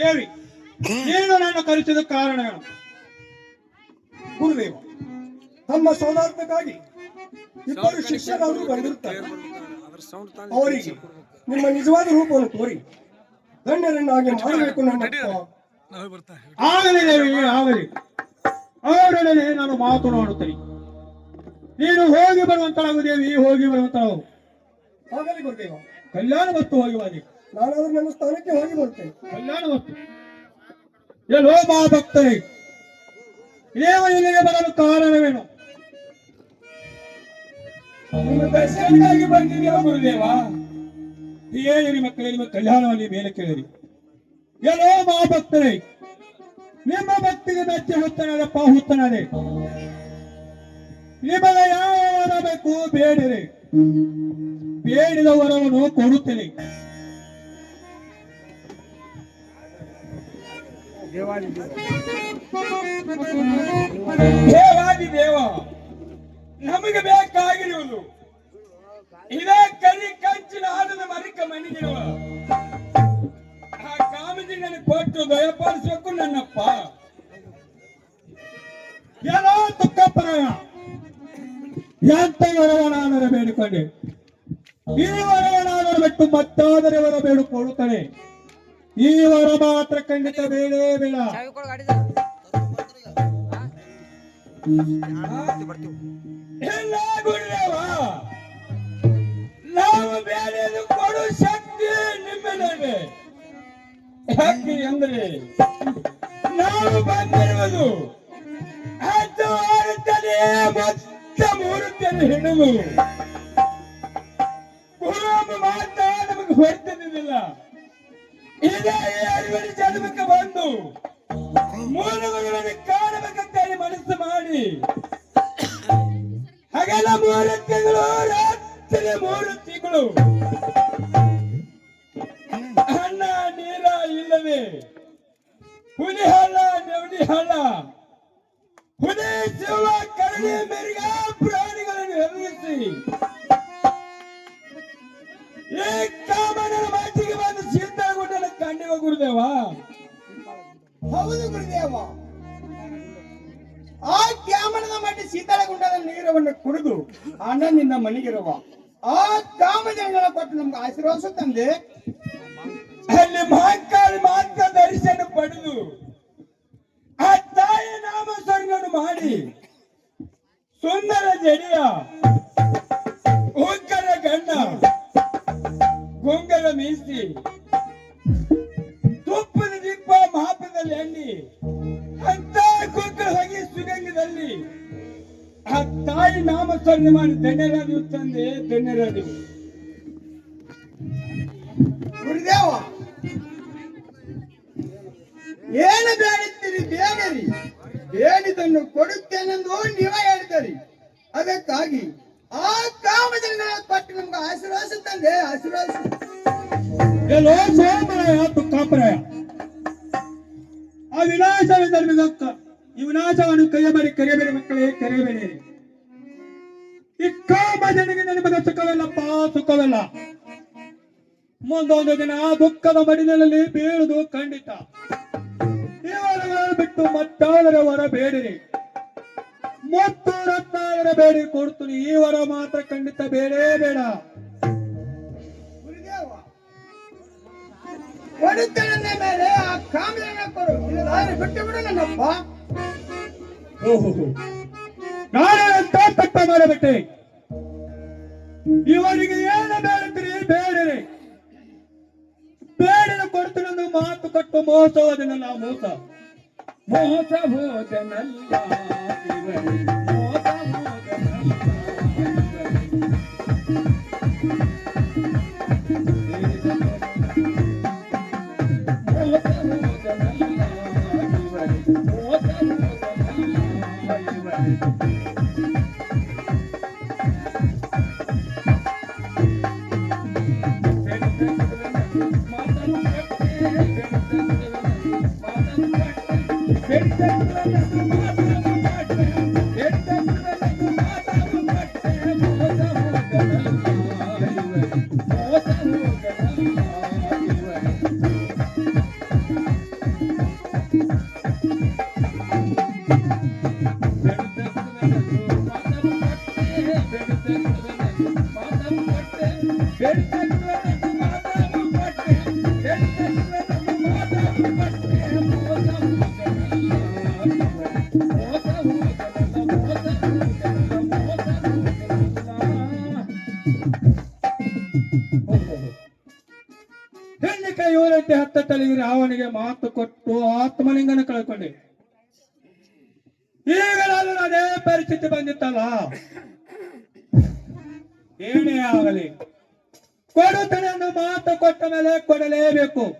ಹೇಳಿ. ಏನು ನಾನು ಕರೆಸಿದ ಕಾರಣ? ಗುರುದೇವ ತಮ್ಮ ಸೌನಾತ್ಮಕ್ಕಾಗಿ ಇಬ್ಬರು ಶಿಷ್ಯರವರು ಬಂದಿರುತ್ತಾರೆ. ಅವರಿಗೆ ನಿಮ್ಮ ನಿಜವಾದ ರೂಪವನ್ನು ತೋರಿ. ಹಾಗೆ ಮಾಡಬೇಕು ನನ್ನ ಆಗಲಿ ದೇವಿ ಆಗಲಿ. ಅವರೊಡನೆ ನಾನು ಮಾತನಾಡುತ್ತೇನೆ ನೀನು ಹೋಗಿ ಬರುವಂತಳಾಗು ದೇವಿ ಹೋಗಿ ಬರುವಂತಳಾಗು ಗುರುದೇವ. ಕಲ್ಯಾಣ ವಸ್ತು ಹೋಗಿ ಬನ್ನಿ ನಾನಾದ್ರೂ ನನ್ನ ಸ್ಥಾನಕ್ಕೆ ಹೋಗಿ ಬರ್ತೇನೆ. ಕಲ್ಯಾಣ ವಸ್ತು. ಎಲ್ಲೋ ಮಾ ಭಕ್ತರೇ. ದೇವ ಇಲ್ಲಿಗೆ ಬರಲು ಕಾರಣವೇನು? ನಿಮ್ಮ ದರ್ಶನಕ್ಕಾಗಿ ಗುರುದೇವ? ಹೇಳಿರಿ ಮಕ್ಕಳೇ ನಿಮ್ಮ ಕಲ್ಯಾಣವನ್ನು ಮೇಲೆ ಕೇಳಿರಿ. ಎಲ್ಲೋ ಮಾ ಭಕ್ತರೇ. ನಿಮ್ಮ ಭಕ್ತಿಗೆ ಮೆಚ್ಚಿ ಹುತ್ತನದಪ್ಪ ಹುತ್ತನದೆ ನಿಮಗೆ ಯಾವ ವರ ಬೇಕು, ಬೇಡಿರಿ. ಬೇಡಿದ ವರವನ್ನು ಕೊಡುತ್ತೇನೆ. ದೇವಾದಿ ದೇವ, ನಮಗೆ ಬೇಕಾಗಿರುವುದು. ಇದೇ ಕಲಿ ಕಂಚಿನ ಆಡದ ಮರಿಕ ಮನೆಗಿರುವ. ಆ ಕಾಮಜಿ ನನಗೆ ಕೊಟ್ಟು ದಯಪಾಲಿಸಬೇಕು ನನ್ನಪ್ಪ. ಏನೋ ತುಕ್ಕಪ್ಪರಾಯ ಎಂತ ವರವನಾದರೆ ಬೇಡಿಕೊಂಡೆ. ಈ ವರವನಾದರೂ ಬಿಟ್ಟು ಮತ್ತಾದರೆ ವರ ಬೇಡಿಕೊಳ್ಳುತ್ತಾನೆ ಈ ವರ ಮಾತ್ರ ಖಂಡಿತ ಬೇಡೇ ಬೇಡ. ನಾವು ಬೇರೆದು ಕೊಡು ಶಕ್ತಿ ನಿಮ್ಮಲ್ಲಿದೆ ಯಾಕೆ ಅಂದ್ರೆ ನಾವು ಬಂದಿರುವುದು. ಹತ್ತು ಆರುತ್ತದೆ ಮೊತ್ತ ಮೂರುತ್ತದೆ ಹಿಡಿದು ಗುರು ಮಾತ ನಮಗೆ ಹೊರತಿದ್ದಿಲ್ಲ ಇದೇ ಅರಿವಳಿ ಜನ್ಮಕ್ಕೆ ಬಂದು ಮೂಲಗಳನ್ನು ಕಾಣಬೇಕಂತೇಳಿ ಮನಸ್ಸು ಮಾಡಿ. ಹಗಲ ಮೂರು ತಿಂಗಳು, ರಾತ್ರಿ ಮೂರು ತಿಂಗಳು. ಇಲ್ಲವೇ ಹುಲಿ ಹಳ್ಳ, ನೆವಡಿ ಹಳ್ಳ. ಹುಲಿ ಶಿವ ಕರಡಿ ಮೆರಿಗ ಪ್ರಾಣಿಗಳನ್ನು ಎದುರಿಸಿ. ಈ ಕಾಮನ ಮಾತಿಗೆ ಬಂದು ಸೀತಾಗುಡ್ಡನ ಕಂಡಿವ ಗುರುದೇವ ಹೌದು ಗುರುದೇವ. ಆ ಕ್ಯಾಮನದ ಮಟ್ಟಿ ಶೀತಳಗುಂಡದ ನೀರವನ್ನು ಕುಡಿದು ಅಣ್ಣನಿಂದ ಮನೆಗಿರುವ ಆ ಕಾಮಜನಗಳ ಕೊಟ್ಟು ನಮ್ಗೆ ಆಶೀರ್ವಾದ ತಂದೆ. ಅಲ್ಲಿ ಮಹಾಕಾಲ ಮಾತ್ರ ದರ್ಶನ ಪಡೆದು ಆ ತಾಯಿ ನಾಮಸ್ಮರಣೆಯನ್ನು ಮಾಡಿ ಸುಂದರ ಜಡಿಯ ಉಕ್ಕರ ಗಣ್ಣ ಗುಂಗರ ಮೀಸಿ ತುಪ್ಪದ ದೀಪ ಮಹಾಪದಲ್ಲಿ ಎಣ್ಣಿ ಅಂತ ಕುಂಕರ ಹೋಗಿ ಸುಗಂಗದಲ್ಲಿ ಆ ತಾಯಿ ನಾಮಸ್ಮರಣೆ ಮಾಡಿ ಧನ್ಯರಾದಿವು ತಂದೆ, ಧನ್ಯರಾದಿವು. ಗುರುದೇವ ಏನು ಬೇಡುತ್ತೀರಿ ಬೇಡರಿ. ಬೇಡಿದನ್ನು ಕೊಡುತ್ತೇನೆಂದು ನೀವೇ ಹೇಳ್ತೀರಿ ಅದಕ್ಕಾಗಿ ಆ ಕಾಮಜನಗಳ ಕೊಟ್ಟು ನಮ್ಗೆ ಆಶೀರ್ವಾದ ತಂದೆ, ಆಶೀರ್ವಾದ ಎಲ್ಲೋ ಸೋಮರಾಯ ತುಕ್ಕಾಪರಾಯ ಆ ವಿನಾಶವೆಂದರ್ಮಿದಕ್ಕ ಈ ವಿನಾಶವನ್ನು ಕೈಯಬೇಡಿ ಕರೆಯಬೇಡಿ ಮಕ್ಕಳೇ, ಕರೆಯಬೇಡಿ. ಈ ಕಾಮಜನಿಗೆ ನಿಮಗೆ ಸುಖವಿಲ್ಲಪ್ಪ, ಸುಖವಿಲ್ಲ. ಮುಂದೊಂದು ದಿನ ದುಃಖದ ಮಡಿಲಲ್ಲಿ ಬೀಳುದು ಖಂಡಿತ. ವರಗಳನ್ನು ಬಿಟ್ಟು ಮತ್ತಾದರ ವರ ಬೇಡಿರಿ. ಮತ್ತು ರತ್ನಾದರ ಬೇಡಿ ಕೊಡ್ತೀನಿ. ಈ ವರ ಮಾತ್ರ ಖಂಡಿತ ಬೇಡೇ ಬೇಡ. ಕೊಡುತ್ತೇನೆ ಮೇಲೆ ಆ ಕಾಮಿನ ಕೊಡು. ಬಿಟ್ಟು ಬಿಡು ನನ್ನಪ್ಪ ಓಹೋ ನಾನೆಂತ ತಪ್ಪ ಮಾಡಬಿಟ್ಟೆ? ಇವರಿಗೆ ಏನು ಬೇಡ ಬೇಡಿರಿ. ಬೇಡಿದ ಕೊಡ್ತೀನಂದು ಮಾತು ಕೊಟ್ಟು ಮೋಸ ಹೋದನಲ್ಲ ಮೋಸ. ಮೋಸ ಹೋದನಲ್ಲ. ಮೋಸ ಹೋದನಲ್ಲ. ಹೆಣ್ಣು ಹತ್ತ ಅವನಿಗೆ ಮಾತು ಕೊಟ್ಟು ಆತ್ಮಲಿಂಗನ ಕಳ್ಕೊಂಡೆ. ಈಗ ಅದೇ ಪರಿಸ್ಥಿತಿ ಬಂದಿತ್ತಲ್ಲ? ಏನೇ ಆಗಲಿ. ಕೊಡುತ್ತೇನೆ ಎಂದು ಮಾತು ಕೊಟ್ಟ ಮೇಲೆ ಕೊಡಲೇಬೇಕು.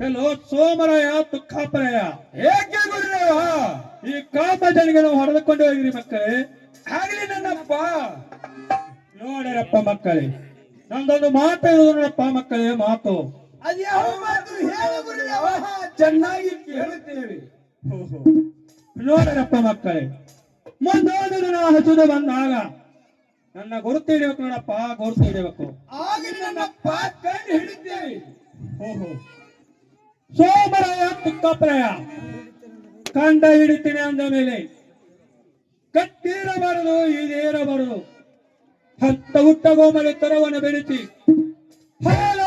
ಎಲ್ಲೋ ಸೋಮರಾಯ ದುಃಖಾಪರಯ್ಯ ಏಕೆ ಗುರುದೇವ ಈ ಕಾಪ ಜನಿಗೆ ನಾವು ಹೊಡೆದುಕೊಂಡು ಹೋಗಿರಿ ಮಕ್ಕಳೇ. ಆಗ್ಲಿ ನನ್ನಪ್ಪ. ನೋಡಿರಪ್ಪ ಮಕ್ಕಳೇ. ನಂದೊಂದು ಮಾತು ನೋಡಪ್ಪ ಮಕ್ಕಳೇ, ಮಾತು. ಅದ್ಯಾವ ಮಾತು ಹೇಳು ಗುರುದೇವ ಚೆನ್ನಾಗಿ ಕೇಳುತ್ತೇವೆ? ನೋಡರಪ್ಪ ಮಕ್ಕಳೇ ಮೊದಲು ನಾ ಹಸುದು ಬಂದಾಗ ನನ್ನ ಗುರುತು ಹಿಡಿಬೇಕು ನೋಡಪ್ಪ ಗುರುತು ಹಿಡಿಬೇಕು. ಆಗಲಿ ನನ್ನಪ್ಪ ಕಂಡು ಹಿಡಿದ್ದೇವೆ ಓಹೋ. ಸೋಮರಾಯ ತುಕ್ಕಪ್ರಾಯ ಕಂಡ ಹಿಡಿತೀನಿ ಅಂದ ಮೇಲೆ ಕಟ್ಟಿರಬಾರದು ಇದೇರಬಾರದು ಹತ್ತ ಹುಟ್ಟ ಗೋಮಲೆ ತರವನ್ನು ಬೆಳೆಸಿ ಹಾಲವನ್ನು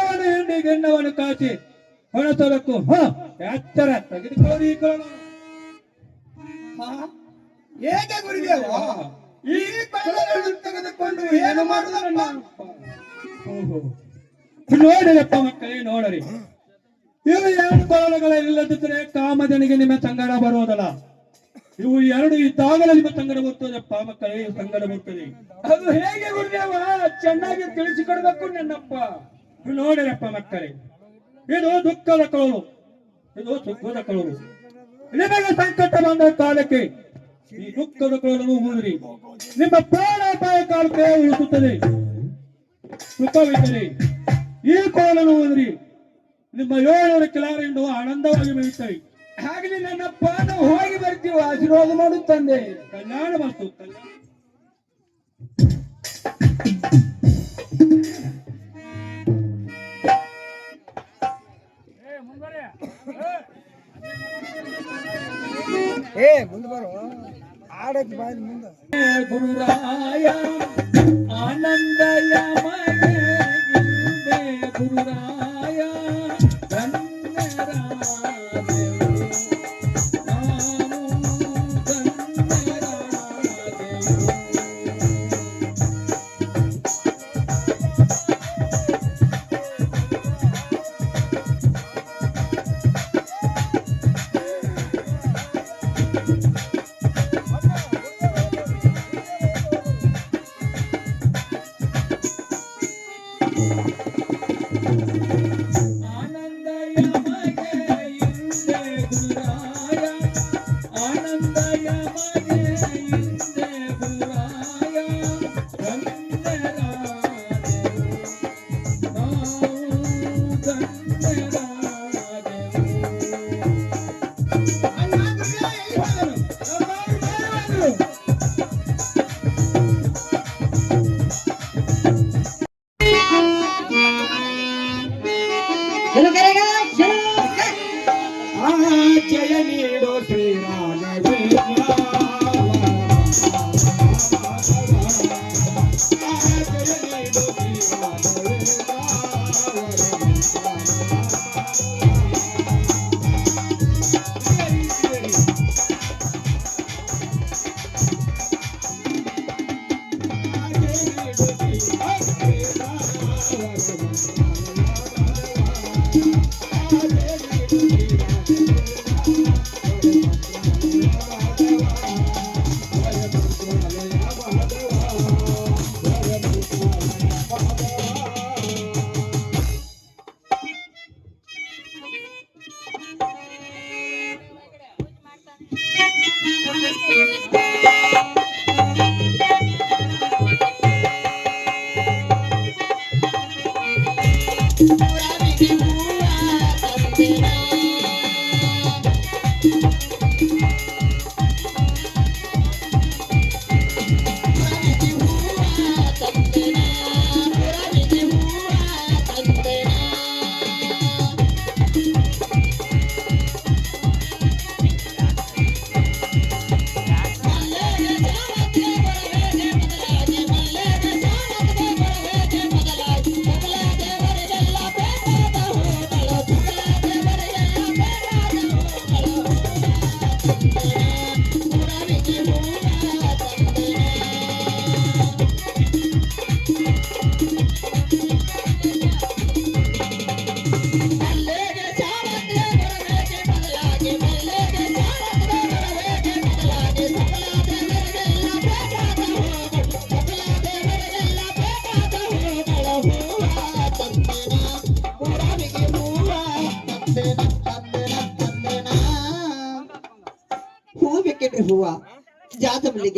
ಹಿಂಡಿ ಗೆಣ್ಣವನ್ನು ಕಾಚಿ ಹೊಣತೊಡಕು ಹ ಎಚ್ಚರ ತೆಗೆದುಕೊಳ್ಳಿ? ಏಕೆ ಗುರುದೇವ? ಈ ಕೊಳ್ಳಗಳನ್ನು ತೆಗೆದುಕೊಂಡು ಏನು ಮಾಡುವುದನ್ನ ಓಹೋ. ನೋಡಿರಪ್ಪ ಮಕ್ಕಳೇ ನೋಡರಿ. ಇವು ಎರಡು ಕೊಳಲುಗಳ ಇಲ್ಲದಿದ್ದರೆ ಕಾಮದನಿಗೆ ನಿಮ್ಮ ಸಂಗಡ ಬರುವುದಲ್ಲ. ಇವು ಎರಡು ಇದ್ದಾಗಲೇ ನಿಮ್ಮ ಸಂಗಡ ಬರ್ತದಪ್ಪ ಮಕ್ಕಳೇ ಸಂಗಡ ಬರ್ತದೆ. ಅದು ಹೇಗೆ ಗುರುದೇವ? ಚೆನ್ನಾಗಿ ತಿಳಿಸಿಕೊಡ್ಬೇಕು ನನ್ನಪ್ಪ. ನೋಡಿರಪ್ಪ ಮಕ್ಕಳೇ. ಇದು ದುಃಖದ ಕಳು ಇದು ಸುಖದ ಕಳು ನಿಮಗೆ ಸಂಕಟ ಬಂದ ಕಾಲಕ್ಕೆ ಈ ದುಃಖದ ಕೊಳಲನ್ನು ಊದಿರಿ ನಿಮ್ಮ ಪ್ರಾಣಾಪಾಯ ಕಾಲಕ್ಕೆ ಉಳಿಸುತ್ತದೆ. ಸುಖವಿದ್ದರೆ ಈ ಕೋಲನ್ನು ಹೋದ್ರಿ. ನಿಮ್ಮ ಏಳೂರು ಎಂದು ಆನಂದವಾಗಿ ಬೆಳೆಯುತ್ತವೆ ಹಾಗೆ ನನ್ನ ಪಾದ ಹೋಗಿ ಬರ್ತೀವಿ ಆಶೀರ್ವಾದ ಮಾಡುತ್ತಂದೆ ಕಲ್ಯಾಣ ಮಾತು ಕಲ್ಯಾಣ. ఏ ముందు బరు ఆడది బాయ్ ముందు. గురురాయ ఆనందయమయ గురురాయ గంగరాయ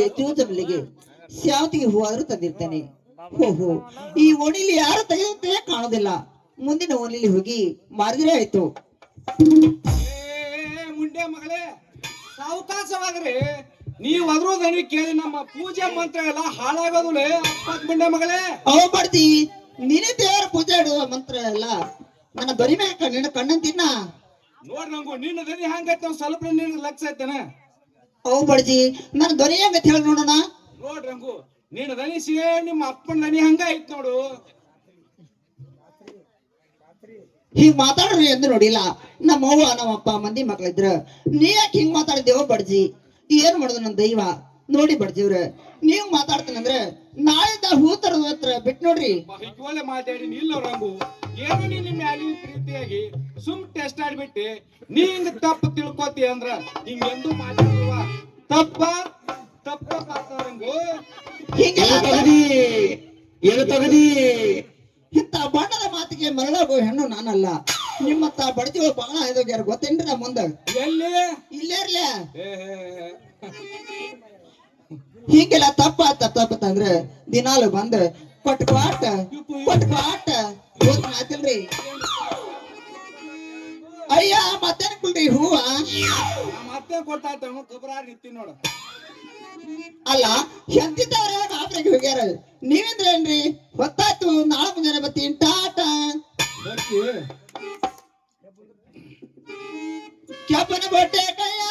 ಜೂಜಮಲ್ಲಿಗೆ ಸ್ಯಾವತಿಗೆ ಹೂ ಆದ್ರೂ ತಂದಿರ್ತೇನೆ. ಹೋ ಹೋ. ಈ ಓಣಿಲಿ ಯಾರು ತೆಗೆದಂತೆ ಕಾಣೋದಿಲ್ಲ ಮುಂದಿನ ಓಣಿಲಿ ಹೋಗಿ ಮಾರಿದ್ರೆ ಆಯ್ತು. ಮುಂಡೆ ಮಗಳೇ ಸಾವಕಾಶವಾಗ್ರಿ. ನೀವ್ ಅದ್ರ ದನಿ ಕೇಳಿ ನಮ್ಮ ಪೂಜೆ ಮಂತ್ರ ಎಲ್ಲ ಹಾಳಾಗೋದಿಲ್ಲ ಮುಂಡೆ ಮಗಳೇ. ಅವ ಮಾಡ್ತಿ ನೀನೇ ದೇವರ ಪೂಜೆ ಇಡುವ ಮಂತ್ರ ಎಲ್ಲ ನನ್ನ ಬರಿ ಮ್ಯಾಕ ನಿನ್ನ ಕಣ್ಣನ್ ತಿನ್ನ. ನೋಡ್ ನಂಗು ನಿನ್ನ ದನಿ ಒಂದ್ ಸ್ವಲ್ಪ ನಿನ್ ಲಕ್ಷ ಐತೇನ. ಅವ ಬಡ್ಜಿ ನನ್ ಧ್ವನಿ ಹೆಂಗತ್ ಹೇಳಿ ನೋಡೋಣ. ನೋಡ್ರಿ ರಂಗು ನೀನ್ ದನಿ ಸಿಗೇ ನಿಮ್ಮ ಅಪ್ಪನ ದನಿ ಹಂಗ ಐತ್ ನೋಡು. ಹಿಂಗ್ ಮಾತಾಡ್ರಿ ಎಂದು ನೋಡಿಲ್ಲ. ನಮ್ಮ ಅವ್ವ ನಮ್ಮ ಅಪ್ಪ ಮಂದಿ ಮಕ್ಳಿದ್ರ. ನೀ ಯಾಕೆ ಹಿಂಗ್ ಮಾತಾಡಿದೇವ ಬಡ್ಜಿ. ಏನ್ ಮಾಡುದು ನನ್ ದೈವ? ನೋಡಿ ಬಡ್ಜಿವ್ರ ನೀವ್ ಮಾತಾಡ್ತೀನಂದ್ರ ನಾಳಿಂದ ಹೂ ತರದ ಹತ್ರ ಬಿಟ್ ನೋಡ್ರಿ. ಹಿಕ್ಕೋಲೆ ಮಾತಾಡಿ ರಂಗು ಏನು ನಿನ್ನ ಮ್ಯಾಲಿನ ಪ್ರೀತಿಯಾಗಿ ಸುಮ್ ಟೆಸ್ಟ್ ಆಡ್ಬಿಟ್ಟಿ ನೀ ಹಿಂಗ ತಪ್ಪು ತಿಳ್ಕೊತಿ ಅಂದ್ರ ಹಿಂಗ ಎಂದು ಮಾತಾಡುವ ತಪ್ಪ? ತಪ್ಪ ರಂಗು ಹಿಂಗೆಲ್ಲ ಏನು ತಗದಿ ಇಂತ ಬಣ್ಣದ ಮಾತಿಗೆ ಮರಳಾಗೋ ಹೆಣ್ಣು ನಾನಲ್ಲ. ನಿಮ್ಮತ್ತ ಬಡ್ಜಿಗಳು ಬಹಳ ಇದಾಗ್ಯಾರ ಗೊತ್ತೇನ್ರಿ ನಾ ಮುಂದಾಗ ಎಲ್ಲಿ? ಇಲ್ಲೇ ಇರ್ಲೆ. ಹೇ, ಹೇ. ಹೀಗೆಲ್ಲ ತಪ್ಪ ತಪ್ಪತ್ತಂದ್ರ ದಿನಾಲು ಬಂದ್ ಪಟ್ ಪಾಟ ಪಟ್ ಪಾಟ ಹೋದ್ ಆತಿಲ್ರಿ ಅಯ್ಯ ಮತ್ತೇನ್ ಕುಲ್ರಿ ಹೂವ? ಮತ್ತೆ ಕೊಟ್ಟಾಯ್ತ ಗೊಬ್ಬರ ನೋಡು. ಅಲ್ಲ ಎಂತಿದ್ದವ್ರ ಆಫ್ರಿಗೆ ಹೋಗ್ಯಾರ? ನೀವೇಂದ್ರೇನ್ರಿ ಹೊತ್ತಾಯ್ತು ನಾಳೆ ಮುಂಜಾನೆ ಬರ್ತೀನಿ ಟಾಟ. ಕೆಪ್ಪನ ಬಟ್ಟೆ ಕೈಯಾಗ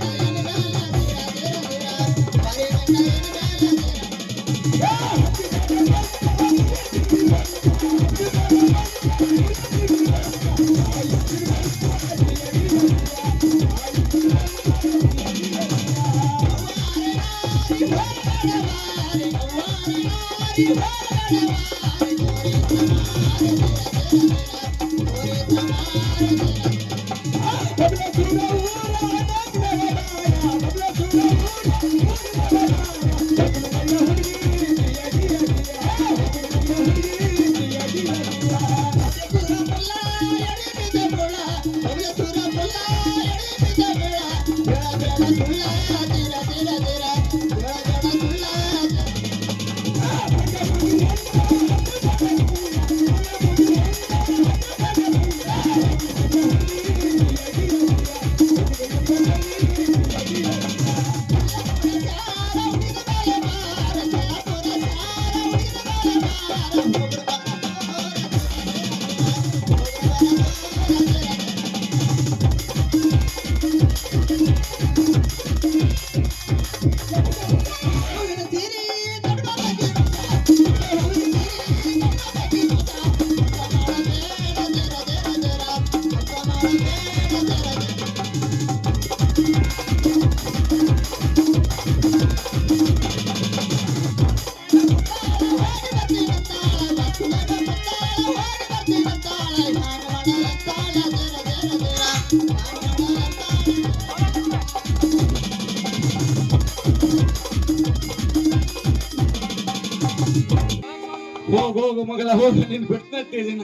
ಹೋಗು ಮಗಳ, ಹೋಗು, ನಿನ್ ಬಿಡ್ತಿದ್ದೀನ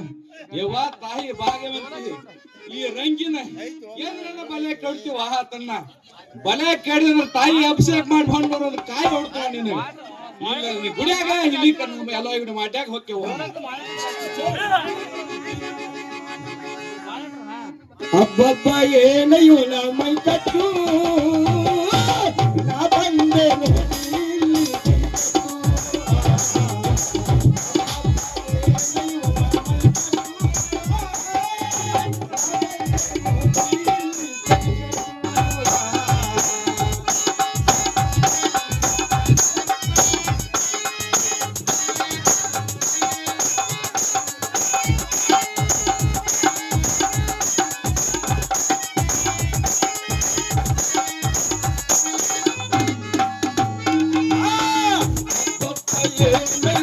ಯವ್ವ, ತಾಯಿ ಭಾಗ್ಯವಂತಿ ಈ ರಂಗಿನ ಏನ್ರನ್ನ ಬಲೆ ಕಡ್ತೀವ ತನ್ನ? ಬಲೆ ಕಡಿದ್ರ ತಾಯಿ ಅಭಿಷೇಕ ಮಾಡಿ ಬರೋದು ಕಾಯಿ ಹೊಡ್ತಾವ ನೀನು ಗುಡಿಯಾಗ ಇಲ್ಲಿ ಕಣ್ಣು ಎಲ್ಲ ಇವ್ನ ಮಾಡ್ಯಾಗ ಹೋಗ್ತೇವ ಅಬ್ಬಬ್ಬ, ಏನ ಇವನ ಮೈ ಕಟ್ಟು? yeah.